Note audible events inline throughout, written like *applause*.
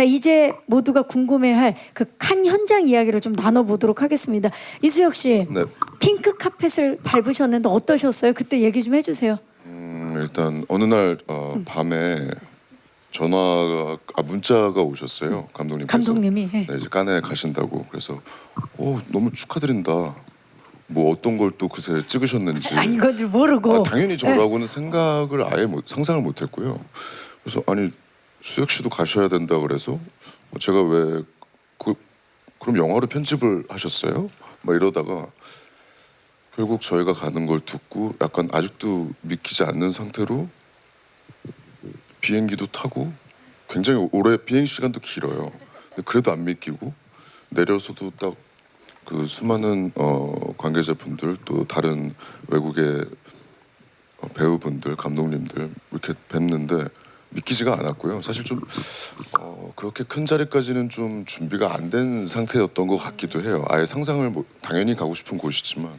자 이제 모두가 궁금해할 그 칸 현장 이야기를 좀 나눠보도록 하겠습니다. 이수혁 씨, 네. 핑크 카펫을 밟으셨는데 어떠셨어요? 그때 얘기 좀 해주세요. 음, 일단 어느 날 어, 음. 밤에 전화가 아 문자가 오셨어요 감독님께서. 감독님이, 예. 네, 이제 깐에 가신다고 그래서 오 너무 축하드린다. 뭐 어떤 걸 또 그새 찍으셨는지. 아 이건 줄 모르고. 아, 당연히 예. 저라고는 생각을 아예 못, 상상을 못했고요. 그래서 아니 수혁 씨도 가셔야 된다 그래서 어, 제가 왜 그 그럼 영화로 편집을 하셨어요? 막 이러다가 결국 저희가 가는 걸 듣고 약간 아직도 믿기지 않는 상태로 비행기도 타고 굉장히 오래 비행 시간도 길어요. 그래도 안 믿기고 내려서도 딱 그 수많은 어, 관계자분들 또 다른 외국의 어, 배우분들, 감독님들 이렇게 뵙는데 믿기지가 않았고요. 사실 좀 어, 그렇게 큰 자리까지는 좀 준비가 안 된 상태였던 것 같기도 해요. 아예 상상을 못, 당연히 가고 싶은 곳이지만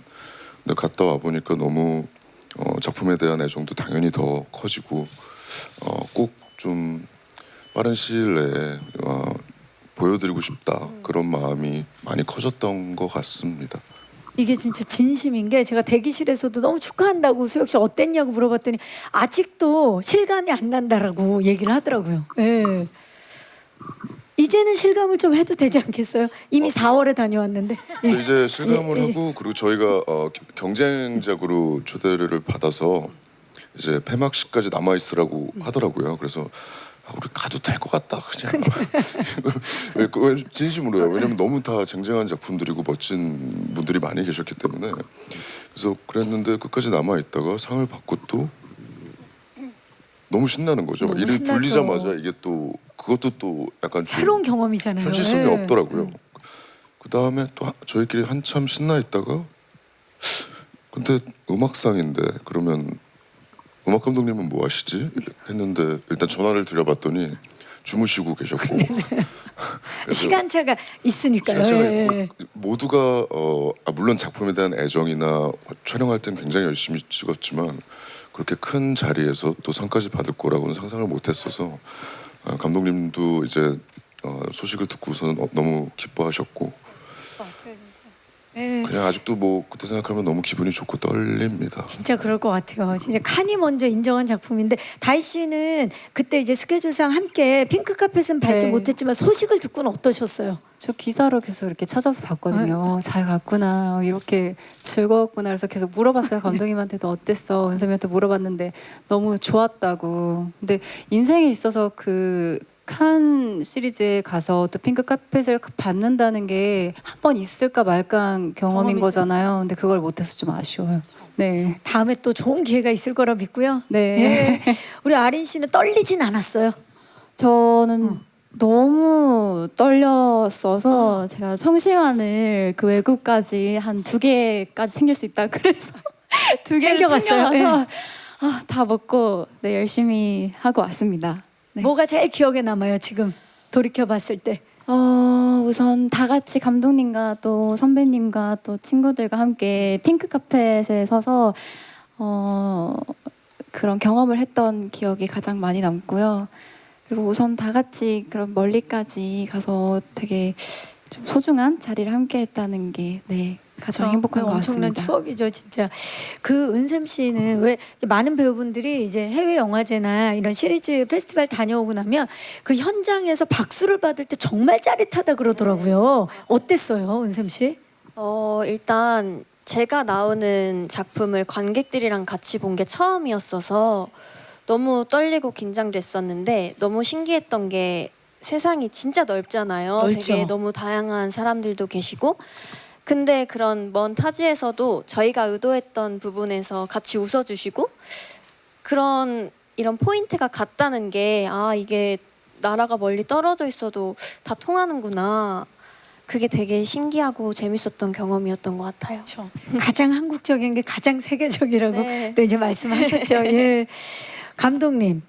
근데 갔다 와 보니까 너무 어, 작품에 대한 애정도 당연히 더 커지고 어, 꼭 좀 빠른 시일 내에 어, 보여드리고 싶다 그런 마음이 많이 커졌던 것 같습니다. 이게 진짜 진심인 게 제가 대기실에서도 너무 축하한다고 수혁 씨 어땠냐고 물어봤더니 아직도 실감이 안 난다라고 얘기를 하더라고요. 예. 이제는 실감을 좀 해도 되지 않겠어요? 이미 4월에 다녀왔는데. 예. 근데 이제 실감을 예, 예. 하고 그리고 저희가 어, 경쟁작으로 초대를 받아서 이제 폐막식까지 남아 있으라고 하더라고요. 그래서 아, 우리 가도 될 것 같다 그냥 *laughs* 진심으로요. 왜냐면 너무 다 쟁쟁한 작품들이고 멋진 분들이 많이 계셨기 때문에 그래서 그랬는데 끝까지 남아 있다가 상을 받고 또 너무 신나는 거죠. 너무 일을 신나죠. 불리자마자 이게 또 그것도 또 약간 좀 새로운 경험이잖아요. 현실성이 예. 없더라고요. 그 다음에 또 하- 저희끼리 한참 신나 있다가 근데 음악상인데 그러면 음악 감독님은 뭐 하시지? 했는데 일단 전화를 드려봤더니 주무시고 계셨고 *laughs* 그래서 시간차가 있으니까요. 시간차가 예, 예. 모두가 어, 아, 물론 작품에 대한 애정이나 촬영할 땐 굉장히 열심히 찍었지만 그렇게 큰 자리에서 또 상까지 받을 거라고는 상상을 못했어서 아, 감독님도 이제 어, 소식을 듣고서는 어, 너무 기뻐하셨고 예. 그냥 아직도 뭐 그때 생각하면 너무 기분이 좋고 떨립니다. 진짜 그럴 것 같아요. 진짜 칸이 먼저 인정한 작품인데 다희 씨는 그때 이제 스케줄상 함께 핑크 카펫은 밟지 네. 못했지만 소식을 듣고는 어떠셨어요? 저 기사로 계속 이렇게 찾아서 봤거든요. 잘 갔구나, 어, 이렇게 즐거웠구나. 그래서 계속 물어봤어요. *laughs* 감독님한테도 어땠어? 은섭이한테 물어봤는데 너무 좋았다고. 근데 인생에 있어서 그 칸 시리즈에 가서 또 핑크 카펫을 받는다는 게 한 번 있을까 말까 경험인 경험이죠. 거잖아요. 근데 그걸 못해서 좀 아쉬워요. 네. 다음에 또 좋은 기회가 있을 거라 믿고요. 네. 예. 우리 아린 씨는 떨리진 않았어요. 저는 너무 떨렸어서 제가 청심환을 그 외국까지 한 두 개까지 챙길 수 있다 그래서 *laughs* 두 개를 챙겨갔어요? 챙겨가서 아, 다 먹고 네 열심히 하고 왔습니다. 네. 뭐가 제일 기억에 남아요 지금 돌이켜 봤을 때? 어, 우선 다 같이 감독님과 또 선배님과 또 친구들과 함께 핑크 카펫에 서서 어, 그런 경험을 했던 기억이 가장 많이 남고요. 그리고 우선 다 같이 그런 멀리까지 가서 되게 좀 소중한 자리를 함께 했다는 게 네, 가장. 행복한 것 엄청난 같습니다. 추억이죠, 진짜. 그 은샘 씨는 왜 많은 배우분들이 이제 해외 영화제나 이런 시리즈 페스티벌 다녀오고 나면 그 현장에서 박수를 받을 때 정말 짜릿하다 그러더라고요. 어땠어요, 은샘 씨? 어, 일단 제가 나오는 작품을 관객들이랑 같이 본 게 처음이었어서 너무 떨리고 긴장됐었는데 너무 신기했던 게 세상이 진짜 넓잖아요. 넓죠. 되게 너무 다양한 사람들도 계시고 근데 그런 먼 타지에서도 저희가 의도했던 부분에서 같이 웃어주시고 그런 이런 포인트가 같다는 게 아 이게 나라가 멀리 떨어져 있어도 다 통하는구나. 그게 되게 신기하고 재밌었던 경험이었던 것 같아요. 그렇죠. 가장 한국적인 게 가장 세계적이라고 네. 또 이제 말씀하셨죠. *laughs* 예. 감독님.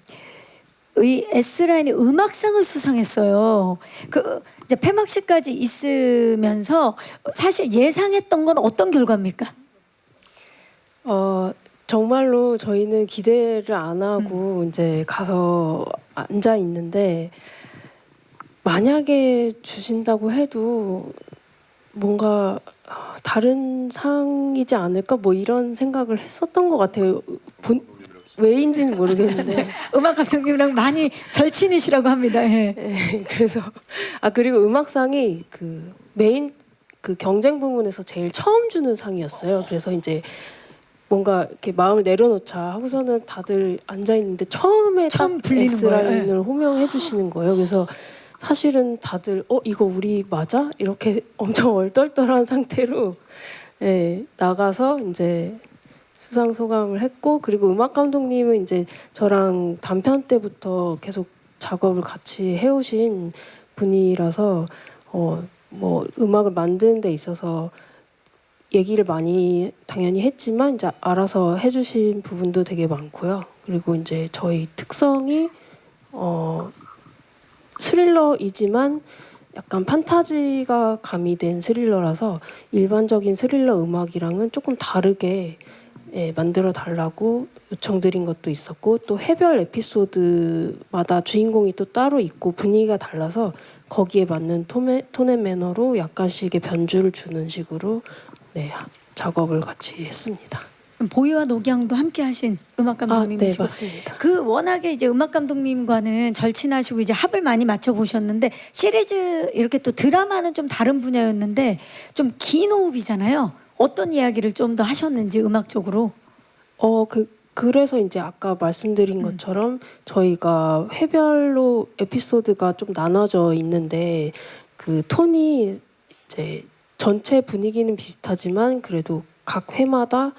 이 S라인이 음악상을 수상했어요. 그 이제 폐막식까지 있으면서 사실 예상했던 건 어떤 결과입니까? 어 정말로 저희는 기대를 안 하고 이제 가서 앉아 있는데 만약에 주신다고 해도 뭔가 아, 다른 상이지 않을까 뭐 이런 생각을 했었던 것 같아요. 본, 왜인지는 모르겠는데 *laughs* 음악 감독님이랑 많이 절친이시라고 합니다. 예. 예, 그래서 아 그리고 음악상이 그 메인 그 경쟁 부문에서 제일 처음 주는 상이었어요. 그래서 이제 뭔가 이렇게 마음을 내려놓자 하고서는 다들 앉아 있는데 처음에 처음 딱 불리는 S 거예요. 라인을 호명해 주시는 거예요. 그래서 사실은 다들 어 이거 우리 맞아? 이렇게 엄청 얼떨떨한 *laughs* 상태로 예, 나가서 이제 수상 소감을 했고 그리고 음악 감독님은 이제 저랑 단편 때부터 계속 작업을 같이 해오신 분이라서 어 뭐 음악을 만드는 데 있어서 얘기를 많이 당연히 했지만 이제 알아서 해주신 부분도 되게 많고요. 그리고 이제 저희 특성이 어 스릴러이지만 약간 판타지가 가미된 스릴러라서 일반적인 스릴러 음악이랑은 조금 다르게 예, 만들어 달라고 요청드린 것도 있었고 또 해별 에피소드마다 주인공이 또 따로 있고 분위기가 달라서 거기에 맞는 톤의, 톤의 매너로 약간씩의 변주를 주는 식으로 네, 작업을 같이 했습니다. 보이와 녹양도 함께 하신 음악 아, 네, 감독님이시고. 그 워낙에 이제 음악 감독님과는 절친하시고 이제 합을 많이 맞춰 보셨는데 시리즈 이렇게 또 드라마는 좀 다른 분야였는데 좀 긴 호흡이잖아요. 어떤 이야기를 좀 더 하셨는지 음악적으로 어, 그 그래서 이제 아까 말씀드린 음. 것처럼 저희가 회별로 에피소드가 좀 나눠져 있는데 그 톤이 이제 전체 분위기는 비슷하지만 그래도 각 회마다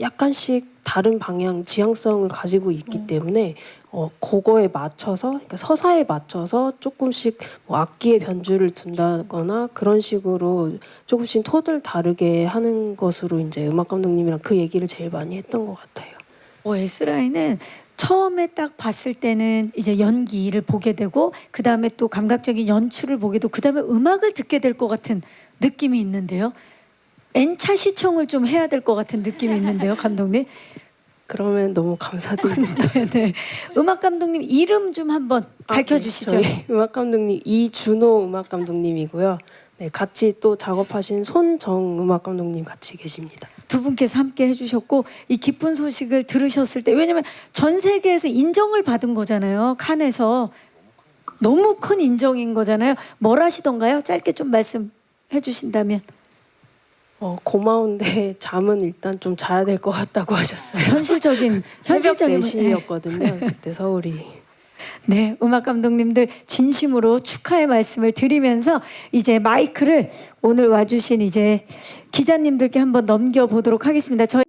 약간씩 다른 방향 지향성을 가지고 있기 음. 때문에 어 그거에 맞춰서 그러니까 서사에 맞춰서 조금씩 뭐 악기의 변주를 둔다거나 그런 식으로 조금씩 톤을 다르게 하는 것으로 이제 음악 감독님이랑 그 얘기를 제일 많이 했던 것 같아요. 어, S라인은 처음에 딱 봤을 때는 이제 연기를 보게 되고 그 다음에 또 감각적인 연출을 보게 되고 그 다음에 음악을 듣게 될 것 같은 느낌이 있는데요. N차 시청을 좀 해야 될 것 같은 느낌이 있는데요, 감독님. 그러면 너무 감사드립니다. *laughs* 네, 네. 음악 감독님 이름 좀 한번 아, 밝혀 주시죠. 네. 저희 음악 감독님 이준호 음악 감독님이고요. 네, 같이 또 작업하신 손정 음악 감독님 같이 계십니다. 두 분께서 함께 해주셨고 이 기쁜 소식을 들으셨을 때 왜냐면 전 세계에서 인정을 받은 거잖아요 칸에서 너무 큰 인정인 거잖아요 뭘 하시던가요 짧게 좀 말씀해 주신다면 어, 고마운데 *laughs* 잠은 일단 좀 자야 될 것 같다고 *laughs* 하셨어요. 현실적인 현실적인 4시였거든요. 그때 서울이. *laughs* 네 음악 감독님들 진심으로 축하의 말씀을 드리면서 이제 마이크를 오늘 와주신 이제 기자님들께 한번 넘겨 보도록 하겠습니다 저희